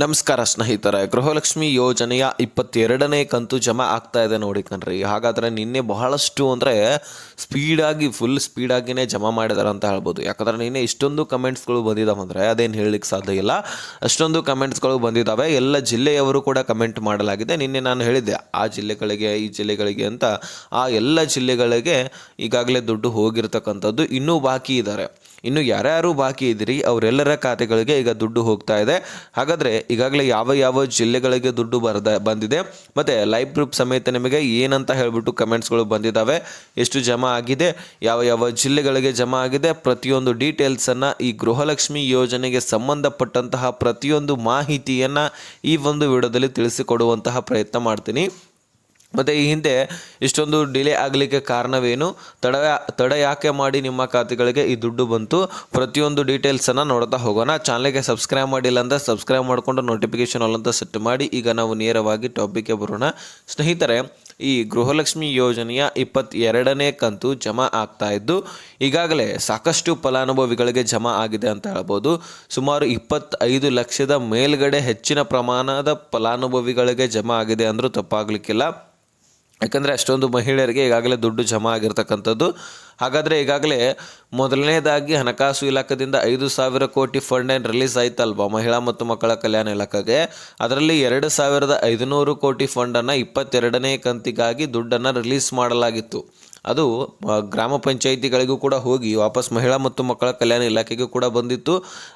ನಮಸ್ಕಾರ ಸ್ನೇಹಿತರೆ, ಗೃಹಲಕ್ಷ್ಮಿ ಯೋಜನೆಯ ಇಪ್ಪತ್ತೆರಡನೇ ಕಂತು ಜಮಾ ಆಗ್ತಾ ಇದೆ ನೋಡಿ ಕಣ್ರಿ. ಹಾಗಾದರೆ ನಿನ್ನೆ ಬಹಳಷ್ಟು ಅಂದರೆ ಸ್ಪೀಡಾಗಿ ಫುಲ್ ಸ್ಪೀಡಾಗಿನೇ ಜಮಾ ಮಾಡಿದಾರೆ ಅಂತ ಹೇಳ್ಬೋದು. ಯಾಕಂದರೆ ನಿನ್ನೆ ಇಷ್ಟೊಂದು ಕಮೆಂಟ್ಸ್ಗಳು ಬಂದಿದ್ದಾವೆ ಅಂದರೆ ಅದೇನು ಹೇಳಲಿಕ್ಕೆ ಸಾಧ್ಯ ಇಲ್ಲ. ಅಷ್ಟೊಂದು ಕಮೆಂಟ್ಸ್ಗಳು ಬಂದಿದ್ದಾವೆ ಎಲ್ಲ ಜಿಲ್ಲೆಯವರು ಕೂಡ ಕಮೆಂಟ್ ಮಾಡಲಾಗಿದೆ. ನಿನ್ನೆ ನಾನು ಹೇಳಿದ್ದೆ, ಆ ಜಿಲ್ಲೆಗಳಿಗೆ, ಈ ಜಿಲ್ಲೆಗಳಿಗೆ ಅಂತ. ಆ ಎಲ್ಲ ಜಿಲ್ಲೆಗಳಿಗೆ ಈಗಾಗಲೇ ದುಡ್ಡು ಹೋಗಿರ್ತಕ್ಕಂಥದ್ದು ಇನ್ನೂ ಬಾಕಿ ಇದ್ದಾರೆ ಇನ್ನು ಯಾರ್ಯಾರು ಬಾಕಿ ಇದ್ದೀರಿ, ಅವರೆಲ್ಲರ ಖಾತೆಗಳಿಗೆ ಈಗ ದುಡ್ಡು ಹೋಗ್ತಾ ಇದೆ. ಹಾಗಾದರೆ ಈಗಾಗಲೇ ಯಾವ ಯಾವ ಜಿಲ್ಲೆಗಳಿಗೆ ದುಡ್ಡು ಬರದ, ಬಂದಿದೆ. ಮತ್ತು ಲೈವ್ ಪ್ರೂಫ್ ಸಮೇತ ನಿಮಗೆ ಏನಂತ ಹೇಳಿಬಿಟ್ಟು ಕಮೆಂಟ್ಸ್ಗಳು ಬಂದಿದ್ದಾವೆ ಎಷ್ಟು ಜಮಾ ಆಗಿದೆ, ಯಾವ ಯಾವ ಜಿಲ್ಲೆಗಳಿಗೆ ಜಮಾ ಆಗಿದೆ, ಪ್ರತಿಯೊಂದು ಡೀಟೇಲ್ಸನ್ನು ಈ ಗೃಹಲಕ್ಷ್ಮಿ ಯೋಜನೆಗೆ ಸಂಬಂಧಪಟ್ಟಂತಹ ಪ್ರತಿಯೊಂದು ಮಾಹಿತಿಯನ್ನು ಈ ಒಂದು ವಿಡಿಯೋದಲ್ಲಿ ತಿಳಿಸಿಕೊಡುವಂತಹ ಪ್ರಯತ್ನ ಮಾಡ್ತೀನಿ. ಮತ್ತು ಈ ಹಿಂದೆ ಇಷ್ಟೊಂದು ಡಿಲೇ ಆಗಲಿಕ್ಕೆ ಕಾರಣವೇನು? ತಡ ತಡ ಯಾಕೆ ಮಾಡಿ ನಿಮ್ಮ ಖಾತೆಗಳಿಗೆ ಈ ದುಡ್ಡು ಬಂತು? ಪ್ರತಿಯೊಂದು ಡೀಟೇಲ್ಸನ್ನು ನೋಡ್ತಾ ಹೋಗೋಣ. ಚಾನಲ್ಗೆ ಸಬ್ಸ್ಕ್ರೈಬ್ ಮಾಡಿಲ್ಲ ಅಂದರೆ ಸಬ್ಸ್ಕ್ರೈಬ್ ಮಾಡಿಕೊಂಡು ನೋಟಿಫಿಕೇಷನ್ ಅಲ್ಲಂತ ಸೆಟ್ ಮಾಡಿ. ಈಗ ನಾವು ನೇರವಾಗಿ ಟಾಪಿಕ್ಗೆ ಬರೋಣ. ಸ್ನೇಹಿತರೆ, ಈ ಗೃಹಲಕ್ಷ್ಮಿ ಯೋಜನೆಯ ಇಪ್ಪತ್ತೆರಡನೇ ಕಂತು ಜಮಾ ಆಗ್ತಾ ಇದ್ದು, ಈಗಾಗಲೇ ಸಾಕಷ್ಟು ಫಲಾನುಭವಿಗಳಿಗೆ ಜಮಾ ಆಗಿದೆ ಅಂತ ಹೇಳ್ಬೋದು. ಸುಮಾರು ಇಪ್ಪತ್ತೈದು ಲಕ್ಷದ ಮೇಲ್ಗಡೆ ಹೆಚ್ಚಿನ ಪ್ರಮಾಣದ ಫಲಾನುಭವಿಗಳಿಗೆ ಜಮಾ ಆಗಿದೆ ಅಂದರೂ ತಪ್ಪಾಗಲಿಕ್ಕಿಲ್ಲ. ಯಾಕಂದರೆ ಅಷ್ಟೊಂದು ಮಹಿಳೆಯರಿಗೆ ಈಗಾಗಲೇ ದುಡ್ಡು ಜಮಾ ಆಗಿರ್ತಕ್ಕಂಥದ್ದು. ಹಾಗಾದರೆ ಈಗಾಗಲೇ ಮೊದಲನೇದಾಗಿ ಹಣಕಾಸು ಇಲಾಖೆಯಿಂದ ಐದು ಸಾವಿರ ಕೋಟಿ ಫಂಡ್ ಏನು ರಿಲೀಸ್ ಆಯ್ತಲ್ವಾ ಮಹಿಳಾ ಮತ್ತು ಮಕ್ಕಳ ಕಲ್ಯಾಣ ಇಲಾಖೆಗೆ? ಅದರಲ್ಲಿ ಎರಡು ಸಾವಿರದ ಐದುನೂರು ಕೋಟಿ ಫಂಡನ್ನು ಇಪ್ಪತ್ತೆರಡನೇ ಕಂತಿಗಾಗಿ ದುಡ್ಡನ್ನು ರಿಲೀಸ್ ಮಾಡಲಾಗಿತ್ತು. ಅದು ಗ್ರಾಮ ಪಂಚಾಯಿತಿಗಳಿಗೂ ಕೂಡ ಹೋಗಿ ವಾಪಸ್ ಮಹಿಳಾ ಮತ್ತು ಮಕ್ಕಳ ಕಲ್ಯಾಣ ಇಲಾಖೆಗೂ ಕೂಡ ಬಂದಿತ್ತು.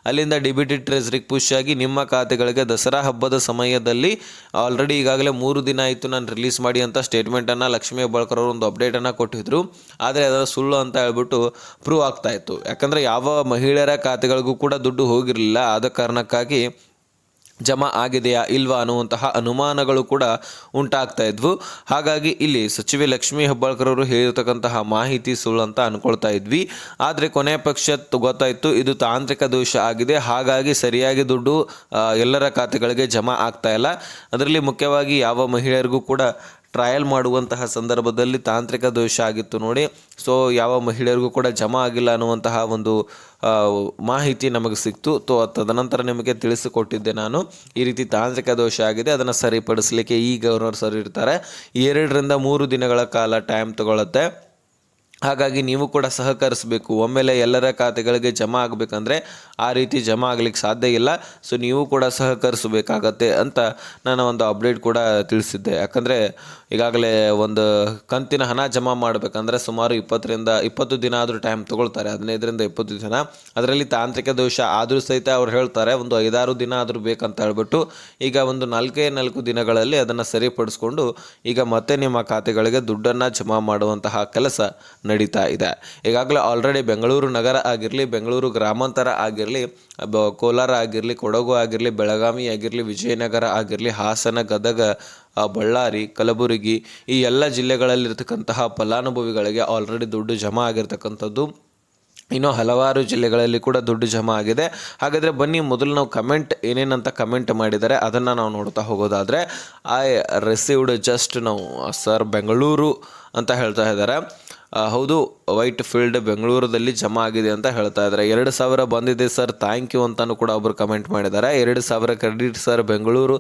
ಅಲ್ಲಿಂದ ಡಿಬಿಟಿ ಟ್ರೆಸ್ರಿಗೆ ಪುಷ್ ಆಗಿ ನಿಮ್ಮ ಖಾತೆಗಳಿಗೆ ದಸರಾ ಹಬ್ಬದ ಸಮಯದಲ್ಲಿ ಆಲ್ರೆಡಿ ಈಗಾಗಲೇ ಮೂರು ದಿನ ಆಯಿತು ನಾನು ರಿಲೀಸ್ ಮಾಡಿ ಅಂತ ಸ್ಟೇಟ್ಮೆಂಟನ್ನು ಲಕ್ಷ್ಮೀ ಹೆಬ್ಬಾಳ್ಕರ್ ಅವರು ಒಂದು ಅಪ್ಡೇಟನ್ನು ಕೊಟ್ಟಿದ್ರು. ಆದರೆ ಅದರ ಸುಳ್ಳು ಅಂತ ಹೇಳ್ಬಿಟ್ಟು ಪ್ರೂವ್ ಆಗ್ತಾ ಇತ್ತು. ಯಾಕಂದರೆ ಯಾವ ಮಹಿಳೆಯರ ಖಾತೆಗಳಿಗೂ ಕೂಡ ದುಡ್ಡು ಹೋಗಿರಲಿಲ್ಲ. ಆದ ಕಾರಣಕ್ಕಾಗಿ ಜಮಾ ಆಗಿದೆಯಾ ಇಲ್ವಾ ಅನ್ನುವಂತಹ ಅನುಮಾನಗಳು ಕೂಡ ಉಂಟಾಗ್ತಾ ಇದ್ವು. ಹಾಗಾಗಿ ಇಲ್ಲಿ ಸಚಿವೆ ಲಕ್ಷ್ಮೀ ಹೆಬ್ಬಾಳ್ಕರ್ ಅವರು ಹೇಳಿರ್ತಕ್ಕಂತಹ ಮಾಹಿತಿ ಸುಳ್ಳು ಅಂತ ಅನ್ಕೊಳ್ತಾ ಇದ್ವಿ. ಆದರೆ ಕೊನೆ ಪಕ್ಷ ಗೊತ್ತಾಯಿತು ಇದು ತಾಂತ್ರಿಕ ದೋಷ ಆಗಿದೆ. ಹಾಗಾಗಿ ಸರಿಯಾಗಿ ದುಡ್ಡು ಎಲ್ಲರ ಖಾತೆಗಳಿಗೆ ಜಮಾ ಆಗ್ತಾ ಇಲ್ಲ. ಅದರಲ್ಲಿ ಮುಖ್ಯವಾಗಿ ಯಾವ ಮಹಿಳೆಯರಿಗೂ ಕೂಡ ಟ್ರಯಲ್ ಮಾಡುವಂತಹ ಸಂದರ್ಭದಲ್ಲಿ ತಾಂತ್ರಿಕ ದೋಷ ಆಗಿತ್ತು ನೋಡಿ. ಸೊ ಯಾವ ಮಹಿಳೆಯರಿಗೂ ಕೂಡ ಜಮಾ ಆಗಿಲ್ಲ ಅನ್ನುವಂತಹ ಒಂದು ಮಾಹಿತಿ ನಮಗೆ ಸಿಕ್ತು. ತೋ ತದನಂತರ ನಿಮಗೆ ತಿಳಿಸಿಕೊಟ್ಟಿದ್ದೆ ನಾನು. ಈ ರೀತಿ ತಾಂತ್ರಿಕ ದೋಷ ಆಗಿದೆ. ಅದನ್ನು ಸರಿಪಡಿಸಲಿಕ್ಕೆ ಈ ಗವರ್ನರ್ ಸರ್ ಇರ್ತಾರೆ. ಎರಡರಿಂದ ಮೂರು ದಿನಗಳ ಕಾಲ ಟೈಮ್ ತಗೊಳುತ್ತೆ. ಹಾಗಾಗಿ ನೀವು ಕೂಡ ಸಹಕರಿಸಬೇಕು. ಒಮ್ಮೆಲೆ ಎಲ್ಲರ ಖಾತೆಗಳಿಗೆ ಜಮಾ ಆಗಬೇಕಂದ್ರೆ ಆ ರೀತಿ ಜಮಾ ಆಗ್ಲಿಕ್ಕೆ ಸಾಧ್ಯ ಇಲ್ಲ. ಸೊ ನೀವು ಕೂಡ ಸಹಕರಿಸಬೇಕಾಗತ್ತೆ ಅಂತ ನಾನು ಒಂದು ಅಪ್ಡೇಟ್ ಕೂಡ ತಿಳಿಸಿದ್ದೆ. ಯಾಕಂದರೆ ಈಗಾಗಲೇ ಒಂದು ಕಂತಿನ ಹಣ ಜಮಾ ಮಾಡಬೇಕಂದ್ರೆ ಸುಮಾರು ಇಪ್ಪತ್ತರಿಂದ ಇಪ್ಪತ್ತು ದಿನ ಆದರೂ ಟೈಮ್ ತೊಗೊಳ್ತಾರೆ. ಹದಿನೈದರಿಂದ ಇಪ್ಪತ್ತು ದಿನ. ಅದರಲ್ಲಿ ತಾಂತ್ರಿಕ ದೋಷ ಆದರೂ ಸಹಿತ ಅವ್ರು ಹೇಳ್ತಾರೆ. ಒಂದು ಐದಾರು ದಿನ ಆದರೂ ಬೇಕಂತ ಹೇಳ್ಬಿಟ್ಟು ಈಗ ಒಂದು ನಾಲ್ಕೇ ನಾಲ್ಕು ದಿನಗಳಲ್ಲಿ ಅದನ್ನು ಸರಿಪಡಿಸ್ಕೊಂಡು ಈಗ ಮತ್ತೆ ನಿಮ್ಮ ಖಾತೆಗಳಿಗೆ ದುಡ್ಡನ್ನು ಜಮಾ ಮಾಡುವಂತಹ ಕೆಲಸ ನಡೀತಾ ಇದೆ. ಈಗಾಗಲೇ ಆಲ್ರೆಡಿ ಬೆಂಗಳೂರು ನಗರ ಆಗಿರಲಿ, ಬೆಂಗಳೂರು ಗ್ರಾಮಾಂತರ ಆಗಿರಲಿ ಕೋಲಾರ ಆಗಿರಲಿ, ಕೊಡಗು ಆಗಿರಲಿ, ಬೆಳಗಾವಿ ಆಗಿರಲಿ, ವಿಜಯನಗರ ಆಗಿರಲಿ, ಹಾಸನ, ಗದಗ ಬಳ್ಳಾರಿ, ಕಲಬುರಗಿ ಈ ಎಲ್ಲ ಜಿಲ್ಲೆಗಳಲ್ಲಿರ್ತಕ್ಕಂತಹ ಫಲಾನುಭವಿಗಳಿಗೆ ಆಲ್ರೆಡಿ ದುಡ್ಡು ಜಮಾ ಆಗಿರ್ತಕ್ಕಂಥದ್ದು. ಇನ್ನು ಹಲವಾರು ಜಿಲ್ಲೆಗಳಲ್ಲಿ ಕೂಡ ದುಡ್ಡು ಜಮಾ ಆಗಿದೆ. ಹಾಗಾದರೆ ಬನ್ನಿ ಮೊದಲು ನಾವು ಕಮೆಂಟ್, ಏನೇನಂತ ಕಮೆಂಟ್ ಮಾಡಿದ್ದಾರೆ ಅದನ್ನು ನಾವು ನೋಡ್ತಾ ಹೋಗೋದಾದರೆ ಐ ರಿಸೀವ್ಡ್ ಜಸ್ಟ್ ನಾವು ಸರ್ ಬೆಂಗಳೂರು ಅಂತ ಹೇಳ್ತಾ ಇದ್ದಾರೆ. ಹೌದು ವೈಟ್ ಫೀಲ್ಡ್ ಬೆಂಗಳೂರದಲ್ಲಿ ಜಮಾ ಆಗಿದೆ ಅಂತ ಹೇಳ್ತಾ ಇದ್ದಾರೆ. ಎರಡು ಸಾವಿರ ಬಂದಿದೆ ಸರ್ ಥ್ಯಾಂಕ್ ಯು ಅಂತಲೂ ಕೂಡ ಒಬ್ಬರು ಕಮೆಂಟ್ ಮಾಡಿದ್ದಾರೆ. ಎರಡು ಸಾವಿರ credit sir, Bengaluru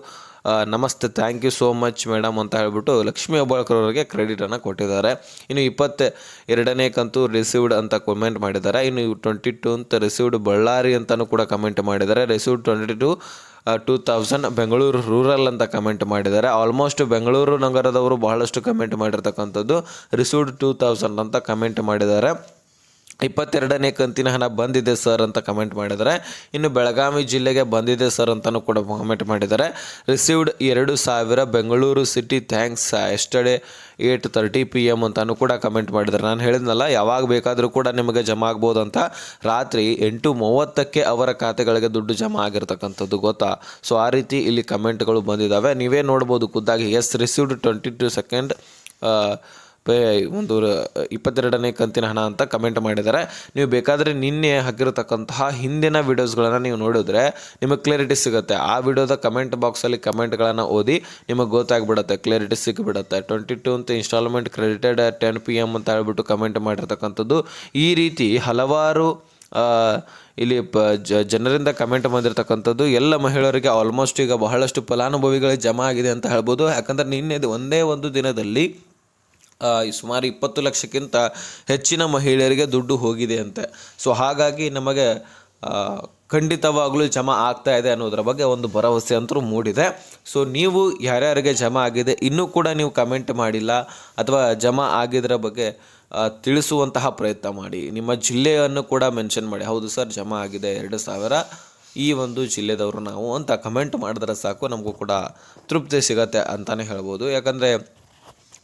namaste thank you so much madam ಅಂತ ಹೇಳ್ಬಿಟ್ಟು ಲಕ್ಷ್ಮಿ ಹೆಬ್ಬಾಳ್ಕರ್ ಅವರಿಗೆ ಕ್ರೆಡಿಟನ್ನು ಕೊಟ್ಟಿದ್ದಾರೆ. ಇನ್ನು ಇಪ್ಪತ್ತ ಎರಡನೇ ಕಂತು ರಿಸೀವ್ಡ್ ಅಂತ ಕಮೆಂಟ್ ಮಾಡಿದ್ದಾರೆ. ಇನ್ನು ಟ್ವೆಂಟಿ ಟು ಅಂತ ರಿಸೀವ್ಡ್ ಬಳ್ಳಾರಿ ಅಂತಲೂ ಕೂಡ ಕಮೆಂಟ್ ಮಾಡಿದ್ದಾರೆ. Received twenty two two thousand Bengaluru rural ಅಂತ ಕಮೆಂಟ್ ಮಾಡಿದ್ದಾರೆ. ಆಲ್ಮೋಸ್ಟ್ ಬೆಂಗಳೂರು ನಗರದವರು ಬಹಳಷ್ಟು ಕಮೆಂಟ್ ಮಾಡಿರ್ತಕ್ಕಂಥದ್ದು. ರಿಸೀವ್ಡ್ ಟೂ ತೌಸಂಡ್ ಅಂತ ಕಮೆಂಟ್ ಮಾಡಿದ್ದಾರೆ. ಇಪ್ಪತ್ತೆರಡನೇ ಕಂತಿನ ಹಣ ಬಂದಿದೆ ಸರ್ ಅಂತ ಕಮೆಂಟ್ ಮಾಡಿದ್ದಾರೆ. ಇನ್ನು ಬೆಳಗಾವಿ ಜಿಲ್ಲೆಗೆ ಬಂದಿದೆ ಸರ್ ಅಂತಲೂ ಕೂಡ ಕಮೆಂಟ್ ಮಾಡಿದ್ದಾರೆ. ರಿಸೀವ್ಡ್ ಎರಡು ಸಾವಿರ Bengaluru city thanks yesterday eight thirty P M ಅಂತಲೂ ಕೂಡ ಕಮೆಂಟ್ ಮಾಡಿದ್ದಾರೆ. ನಾನು ಹೇಳಿದ್ನಲ್ಲ, ಯಾವಾಗ ಬೇಕಾದರೂ ಕೂಡ ನಿಮಗೆ ಜಮಾ ಆಗ್ಬೋದು ಅಂತ. ರಾತ್ರಿ ಎಂಟು ಮೂವತ್ತಕ್ಕೆ ಅವರ ಖಾತೆಗಳಿಗೆ ದುಡ್ಡು ಜಮಾ ಆಗಿರ್ತಕ್ಕಂಥದ್ದು ಗೊತ್ತಾ? ಸೊ ಆ ರೀತಿ ಇಲ್ಲಿ ಕಮೆಂಟ್ಗಳು ಬಂದಿದ್ದಾವೆ. ನೀವೇ ನೋಡ್ಬೋದು ಖುದ್ದಾಗಿ. Yes received twenty two second ಒಂದು ಇಪ್ಪತ್ತೆರಡನೇ ಕಂತಿನ ಹಣ ಅಂತ ಕಮೆಂಟ್ ಮಾಡಿದ್ದಾರೆ. ನೀವು ಬೇಕಾದರೆ ನಿನ್ನೆ ಹಾಕಿರತಕ್ಕಂತಹ ಹಿಂದಿನ ವೀಡಿಯೋಸ್ಗಳನ್ನು ನೀವು ನೋಡಿದ್ರೆ ನಿಮಗೆ ಕ್ಲಾರಿಟಿ ಸಿಗುತ್ತೆ. ಆ ವಿಡಿಯೋದ ಕಮೆಂಟ್ ಬಾಕ್ಸಲ್ಲಿ ಕಮೆಂಟ್ಗಳನ್ನು ಓದಿ ನಿಮಗೆ ಗೊತ್ತಾಗ್ಬಿಡುತ್ತೆ ಕ್ಲಾರಿಟಿ ಸಿಕ್ಕಿಬಿಡುತ್ತೆ ಟ್ವೆಂಟಿ ಟು ಅಂತ instalment credited ten P M ಅಂತ ಹೇಳ್ಬಿಟ್ಟು ಕಮೆಂಟ್ ಮಾಡಿರ್ತಕ್ಕಂಥದ್ದು. ಈ ರೀತಿ ಹಲವಾರು ಇಲ್ಲಿ ಪ ಜನರಿಂದ ಕಮೆಂಟ್ ಬಂದಿರತಕ್ಕಂಥದ್ದು. ಎಲ್ಲ ಮಹಿಳೆಯರಿಗೆ ಆಲ್ಮೋಸ್ಟ್ ಈಗ ಬಹಳಷ್ಟು ಫಲಾನುಭವಿಗಳೇ ಜಮಾ ಆಗಿದೆ ಅಂತ ಹೇಳ್ಬೋದು. ಯಾಕಂದರೆ ನಿನ್ನೆ ಒಂದೇ ಒಂದು ದಿನದಲ್ಲಿ ಸುಮಾರು ಇಪ್ಪತ್ತು ಲಕ್ಷಕ್ಕಿಂತ ಹೆಚ್ಚಿನ ಮಹಿಳೆಯರಿಗೆ ದುಡ್ಡು ಹೋಗಿದೆ ಅಂತೆ. ಸೊ ಹಾಗಾಗಿ ನಮಗೆ ಖಂಡಿತವಾಗಲೂ ಜಮಾ ಆಗ್ತಾ ಇದೆ ಅನ್ನೋದ್ರ ಬಗ್ಗೆ ಒಂದು ಭರವಸೆ ಅಂತೂ ಮೂಡಿದೆ. ಸೊ ನೀವು ಯಾರ್ಯಾರಿಗೆ ಜಮಾ ಆಗಿದೆ ಇನ್ನೂ ಕೂಡ ನೀವು ಕಮೆಂಟ್ ಮಾಡಿಲ್ಲ ಅಥವಾ ಜಮಾ ಆಗಿದ್ರ ಬಗ್ಗೆ ತಿಳಿಸುವಂತಹ ಪ್ರಯತ್ನ ಮಾಡಿ. ನಿಮ್ಮ ಜಿಲ್ಲೆಯನ್ನು ಕೂಡ ಮೆನ್ಷನ್ ಮಾಡಿ. ಹೌದು ಸರ್ ಜಮಾ ಆಗಿದೆ ಎರಡು ಸಾವಿರ. ಈ ಒಂದು ಜಿಲ್ಲೆದವರು ನಾವು ಅಂತ ಕಮೆಂಟ್ ಮಾಡಿದ್ರೆ ಸಾಕು, ನಮಗೂ ಕೂಡ ತೃಪ್ತಿ ಸಿಗತ್ತೆ ಅಂತಲೇ ಹೇಳ್ಬೋದು. ಯಾಕಂದರೆ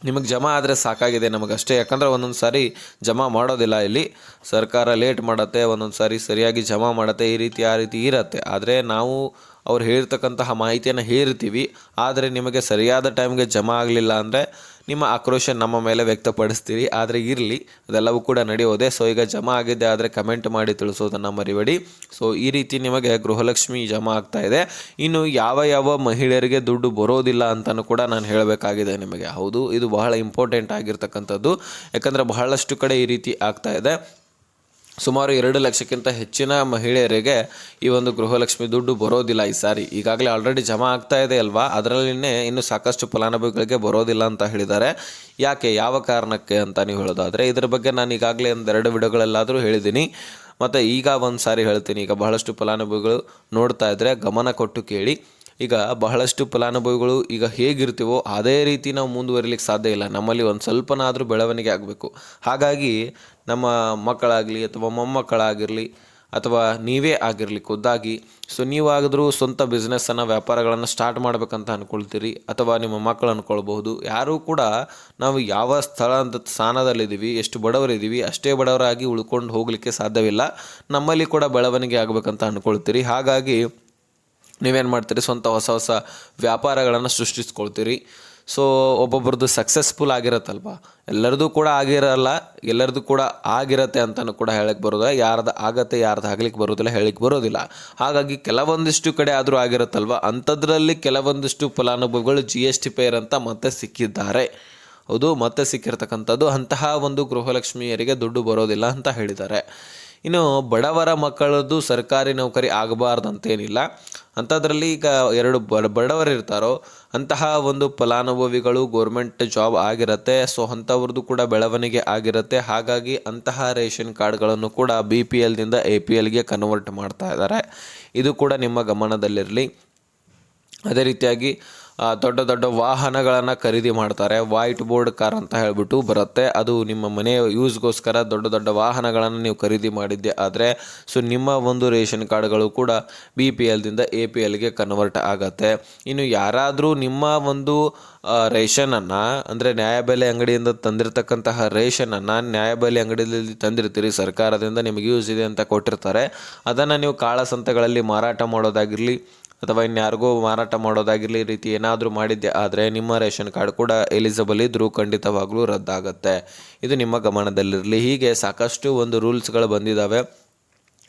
ನಿಮಗೆ ಜಮಾ ಆದರೆ ಸಾಕಾಗಿದೆ ನಮಗಷ್ಟೇ. ಯಾಕಂದರೆ ಒಂದೊಂದು ಸಾರಿ ಜಮಾ ಮಾಡೋದಿಲ್ಲ ಇಲ್ಲಿ. ಸರ್ಕಾರ ಲೇಟ್ ಮಾಡುತ್ತೆ, ಒಂದೊಂದು ಸಾರಿ ಸರಿಯಾಗಿ ಜಮಾ ಮಾಡುತ್ತೆ, ಈ ರೀತಿ ಆ ರೀತಿ ಇರತ್ತೆ. ಆದರೆ ನಾವು ಅವ್ರು ಹೇಳಿರ್ತಕ್ಕಂತಹ ಮಾಹಿತಿಯನ್ನು ಹೇಳಿರ್ತೀವಿ ಆದರೆ ನಿಮಗೆ ಸರಿಯಾದ ಟೈಮ್ಗೆ ಜಮಾ ಆಗಲಿಲ್ಲ ಅಂದರೆ ನಿಮ್ಮ ಆಕ್ರೋಶ ನಮ್ಮ ಮೇಲೆ ವ್ಯಕ್ತಪಡಿಸ್ತೀರಿ, ಆದರೆ ಇರಲಿ, ಅದೆಲ್ಲವೂ ಕೂಡ ನಡೆಯೋದೆ. ಸೊ ಈಗ ಜಮಾ ಆಗಿದೆ, ಆದರೆ ಕಮೆಂಟ್ ಮಾಡಿ ತಿಳಿಸೋದನ್ನು ಮರಿಬೇಡಿ. ಸೊ ಈ ರೀತಿ ನಿಮಗೆ ಗೃಹಲಕ್ಷ್ಮಿ ಜಮಾ ಆಗ್ತಾ ಇದೆ. ಇನ್ನು ಯಾವ ಯಾವ ಮಹಿಳೆಯರಿಗೆ ದುಡ್ಡು ಬರೋದಿಲ್ಲ ಅಂತಲೂ ಕೂಡ ನಾನು ಹೇಳಬೇಕಾಗಿದೆ ನಿಮಗೆ. ಹೌದು, ಇದು ಬಹಳ ಇಂಪಾರ್ಟೆಂಟ್ ಆಗಿರ್ತಕ್ಕಂಥದ್ದು. ಯಾಕಂದರೆ ಬಹಳಷ್ಟು ಕಡೆ ಈ ರೀತಿ ಆಗ್ತಾ ಇದೆ. ಸುಮಾರು ಎರಡು ಲಕ್ಷಕ್ಕಿಂತ ಹೆಚ್ಚಿನ ಮಹಿಳೆಯರಿಗೆ ಈ ಒಂದು ಗೃಹಲಕ್ಷ್ಮಿ ದುಡ್ಡು ಬರೋದಿಲ್ಲ ಈ ಸಾರಿ. ಈಗಾಗಲೇ ಆಲ್ರೆಡಿ ಜಮಾ ಆಗ್ತಾ ಇದೆ ಅಲ್ವಾ? ಅದರಲ್ಲಿನೇ ಇನ್ನು ಸಾಕಷ್ಟು ಫಲಾನುಭವಿಗಳಿಗೆ ಬರೋದಿಲ್ಲ ಅಂತ ಹೇಳಿದ್ದಾರೆ. ಯಾಕೆ, ಯಾವ ಕಾರಣಕ್ಕೆ ಅಂತ ನೀವು ಹೇಳೋದಾದರೆ, ಇದರ ಬಗ್ಗೆ ನಾನು ಈಗಾಗಲೇ ಒಂದೆರಡು ವಿಡಿಯೋಗಳಲ್ಲಾದರೂ ಹೇಳಿದ್ದೀನಿ. ಮತ್ತು ಈಗ ಒಂದು ಸಾರಿ ಹೇಳ್ತೀನಿ. ಈಗ ಬಹಳಷ್ಟು ಫಲಾನುಭವಿಗಳು ನೋಡ್ತಾ ಇದ್ದರೆ ಗಮನ ಕೊಟ್ಟು ಕೇಳಿ. ಈಗ ಬಹಳಷ್ಟು ಫಲಾನುಭವಿಗಳು ಈಗ ಹೇಗಿರ್ತೀವೋ ಅದೇ ರೀತಿ ನಾವು ಮುಂದುವರಿಲಿಕ್ಕೆ ಸಾಧ್ಯ ಇಲ್ಲ. ನಮ್ಮಲ್ಲಿ ಒಂದು ಸ್ವಲ್ಪನಾದರೂ ಬೆಳವಣಿಗೆ ಆಗಬೇಕು. ಹಾಗಾಗಿ ನಮ್ಮ ಮಕ್ಕಳಾಗಲಿ ಅಥವಾ ಮೊಮ್ಮಕ್ಕಳಾಗಿರಲಿ ಅಥವಾ ನೀವೇ ಆಗಿರಲಿ ಖುದ್ದಾಗಿ, ಸೊ ನೀವಾದರೂ ಸ್ವಂತ ಬಿಸ್ನೆಸ್ಸನ್ನು ವ್ಯಾಪಾರಗಳನ್ನು ಸ್ಟಾರ್ಟ್ ಮಾಡಬೇಕಂತ ಅಂದ್ಕೊಳ್ತೀರಿ ಅಥವಾ ನಿಮ್ಮ ಮಕ್ಕಳು ಅಂದ್ಕೊಳ್ಬಹುದು ಯಾರೂ ಕೂಡ ನಾವು ಯಾವ ಸ್ಥಳ ಅಂತ ಸ್ಥಾನದಲ್ಲಿದ್ದೀವಿ, ಎಷ್ಟು ಬಡವರಿದ್ದೀವಿ, ಅಷ್ಟೇ ಬಡವರಾಗಿ ಉಳ್ಕೊಂಡು ಹೋಗಲಿಕ್ಕೆ ಸಾಧ್ಯವಿಲ್ಲ. ನಮ್ಮಲ್ಲಿ ಕೂಡ ಬೆಳವಣಿಗೆ ಆಗಬೇಕಂತ ಅಂದ್ಕೊಳ್ತೀರಿ ಹಾಗಾಗಿ ನೀವೇನು ಮಾಡ್ತೀರಿ? ಸ್ವಂತ ಹೊಸ ಹೊಸ ವ್ಯಾಪಾರಗಳನ್ನು ಸೃಷ್ಟಿಸ್ಕೊಳ್ತೀರಿ. So ಒಬ್ಬೊಬ್ರದ್ದು successful ಆಗಿರತ್ತಲ್ವ? ಎಲ್ಲರದು ಕೂಡ ಆಗಿರಲ್ಲ, ಎಲ್ಲರದು ಕೂಡ ಆಗಿರತ್ತೆ ಅಂತಲೂ ಕೂಡ ಹೇಳಕ್ಕೆ ಬರೋದಿಲ್ಲ. ಯಾರ್ದು ಆಗತ್ತೆ, ಯಾರ್ದು ಆಗ್ಲಿಕ್ಕೆ ಬರೋದಿಲ್ಲ ಹೇಳಕ್ಕೆ ಬರೋದಿಲ್ಲ. ಹಾಗಾಗಿ ಕೆಲವೊಂದಿಷ್ಟು ಕಡೆ ಆದರೂ ಆಗಿರತ್ತಲ್ವ? ಅಂಥದ್ರಲ್ಲಿ ಕೆಲವೊಂದಿಷ್ಟು ಫಲಾನುಭವಿಗಳು ಜಿ ಎಸ್ ಟಿ ಪೇರ್ ಅಂತ ಮತ್ತೆ ಸಿಕ್ಕಿದ್ದಾರೆ. ಹೌದು, ಮತ್ತೆ ಸಿಕ್ಕಿರ್ತಕ್ಕಂಥದ್ದು ಅಂತಹ ಒಂದು ಗೃಹಲಕ್ಷ್ಮಿಯರಿಗೆ ದುಡ್ಡು ಬರೋದಿಲ್ಲ ಅಂತ ಹೇಳಿದ್ದಾರೆ. ಇನ್ನು ಬಡವರ ಮಕ್ಕಳದ್ದು ಸರ್ಕಾರಿ ನೌಕರಿ ಆಗಬಾರ್ದಂತೇನಿಲ್ಲ. ಅಂಥದ್ರಲ್ಲಿ ಈಗ ಎರಡು ಬಡ ಬಡವರು ಇರ್ತಾರೋ, ಅಂತಹ ಒಂದು ಫಲಾನುಭವಿಗಳು ಗೋರ್ಮೆಂಟ್ ಜಾಬ್ ಆಗಿರುತ್ತೆ, ಸೊ ಅಂಥವ್ರದ್ದು ಕೂಡ ಬೆಳವಣಿಗೆ ಆಗಿರುತ್ತೆ. ಹಾಗಾಗಿ ಅಂತಹ ರೇಷನ್ ಕಾರ್ಡ್ಗಳನ್ನು ಕೂಡ ಬಿ ಪಿ ಎಲ್ನಿಂದ ಎ ಪಿ ಎಲ್ಗೆ ಕನ್ವರ್ಟ್ ಮಾಡ್ತಾ ಇದ್ದಾರೆ. ಇದು ಕೂಡ ನಿಮ್ಮ ಗಮನದಲ್ಲಿರಲಿ. ಅದೇ ರೀತಿಯಾಗಿ ದೊಡ್ಡ ದೊಡ್ಡ ವಾಹನಗಳನ್ನು ಖರೀದಿ ಮಾಡ್ತಾರೆ. ವೈಟ್ ಬೋರ್ಡ್ ಕಾರ್ ಅಂತ ಹೇಳಿಬಿಟ್ಟು ಬರುತ್ತೆ. ಅದು ನಿಮ್ಮ ಮನೆಯ ಯೂಸ್ಗೋಸ್ಕರ ದೊಡ್ಡ ದೊಡ್ಡ ವಾಹನಗಳನ್ನು ನೀವು ಖರೀದಿ ಮಾಡಿದ್ದೆ ಆದರೆ ಸೊ ನಿಮ್ಮ ಒಂದು ರೇಷನ್ ಕಾರ್ಡ್ಗಳು ಕೂಡ ಬಿ ಪಿ ಎಲ್ದಿಂದ ಎ ಪಿ ಎಲ್ಗೆ ಕನ್ವರ್ಟ್ ಆಗತ್ತೆ. ಇನ್ನು ಯಾರಾದರೂ ನಿಮ್ಮ ಒಂದು ರೇಷನನ್ನು, ಅಂದರೆ ನ್ಯಾಯಬೆಲೆ ಅಂಗಡಿಯಿಂದ ತಂದಿರತಕ್ಕಂತಹ ರೇಷನನ್ನು ನ್ಯಾಯಬೆಲೆ ಅಂಗಡಿಯಲ್ಲಿ ತಂದಿರ್ತೀರಿ, ಸರ್ಕಾರದಿಂದ ನಿಮಗೆ ಯೂಸ್ ಇದೆ ಅಂತ ಕೊಟ್ಟಿರ್ತಾರೆ. ಅದನ್ನು ನೀವು ಕಾಳಸಂತೆಗಳಲ್ಲಿ ಮಾರಾಟ ಮಾಡೋದಾಗಿರಲಿ ಅಥವಾ ಇನ್ಯಾರಿಗೂ ಮಾರಾಟ ಮಾಡೋದಾಗಿರಲಿ ರೀತಿ ಏನಾದರೂ ಮಾಡಿದ್ದೆ ಆದರೆ ನಿಮ್ಮ ರೇಷನ್ ಕಾರ್ಡ್ ಕೂಡ ಎಲಿಜಿಬಲ್ ಇದ್ದರೂ ಖಂಡಿತವಾಗ್ಲೂ ರದ್ದಾಗುತ್ತೆ. ಇದು ನಿಮ್ಮ ಗಮನದಲ್ಲಿರಲಿ. ಹೀಗೆ ಸಾಕಷ್ಟು ಒಂದು ರೂಲ್ಸ್ಗಳು ಬಂದಿದ್ದಾವೆ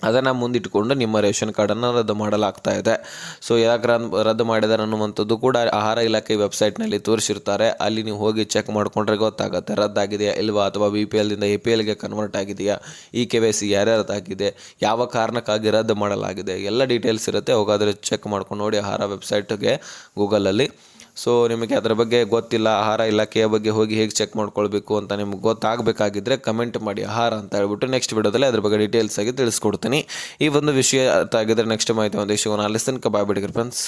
ಅದನ್ನು ಮುಂದಿಟ್ಟುಕೊಂಡು ನಿಮ್ಮ ರೇಷನ್ ಕಾರ್ಡನ್ನು ರದ್ದು ಮಾಡಲಾಗ್ತಾ ಇದೆ. ಸೊ ಯಾಕೆ ರನ್- ರದ್ದು ಮಾಡಿದ್ದಾರೆ ಅನ್ನುವಂಥದ್ದು ಕೂಡ ಆಹಾರ ಇಲಾಖೆ ವೆಬ್ಸೈಟ್ನಲ್ಲಿ ತೋರಿಸಿರ್ತಾರೆ. ಅಲ್ಲಿ ನೀವು ಹೋಗಿ ಚೆಕ್ ಮಾಡಿಕೊಂಡ್ರೆ ಗೊತ್ತಾಗುತ್ತೆ, ರದ್ದಾಗಿದೆಯಾ ಇಲ್ವಾ ಅಥವಾ ಬಿ ಪಿ ಎಲ್ದಿಂದ ಎ ಪಿ ಎಲ್ಗೆ ಕನ್ವರ್ಟ್ ಆಗಿದೆಯಾ, ಈ ಕೆ ವೈ ಸಿ ಯಾರ್ಯಾರ್ದಾಗಿದೆ ಯಾವ ಕಾರಣಕ್ಕಾಗಿ ರದ್ದು ಮಾಡಲಾಗಿದೆ, ಎಲ್ಲ ಡೀಟೇಲ್ಸ್ ಇರುತ್ತೆ. ಹೋಗಾದರೆ ಚೆಕ್ ಮಾಡ್ಕೊಂಡು ನೋಡಿ ಆಹಾರ ವೆಬ್ಸೈಟ್ಗೆ ಗೂಗಲಲ್ಲಿ ಸೊ ನಿಮಗೆ ಅದರ ಬಗ್ಗೆ ಗೊತ್ತಿಲ್ಲ ಆಹಾರ ಇಲಾಖೆಯ ಬಗ್ಗೆ ಹೋಗಿ ಹೇಗೆ ಚೆಕ್ ಮಾಡ್ಕೊಳ್ಬೇಕು ಅಂತ ನಿಮ್ಗೆ ಗೊತ್ತಾಗಬೇಕಾಗಿದ್ದರೆ ಕಮೆಂಟ್ ಮಾಡಿ ಆಹಾರ ಅಂತ ಹೇಳ್ಬಿಟ್ಟು ನೆಕ್ಸ್ಟ್ ವಿಡಿಯೋದಲ್ಲಿ ಅದ್ರ ಬಗ್ಗೆ ಡೀಟೇಲ್ಸ್ ಆಗಿ ತಿಳಿಸ್ಕೊಡ್ತೀನಿ ಈ ಒಂದು ವಿಷಯ ಆಗಿದ್ರೆ ನೆಕ್ಸ್ಟ್ ಮಾಹಿತಿ ಒಂದು ವಿಷಯವನ್ನು ಅಲ್ಲಿಸ್ತನಕ ಬಾಯ್ ಫ್ರೆಂಡ್ಸ್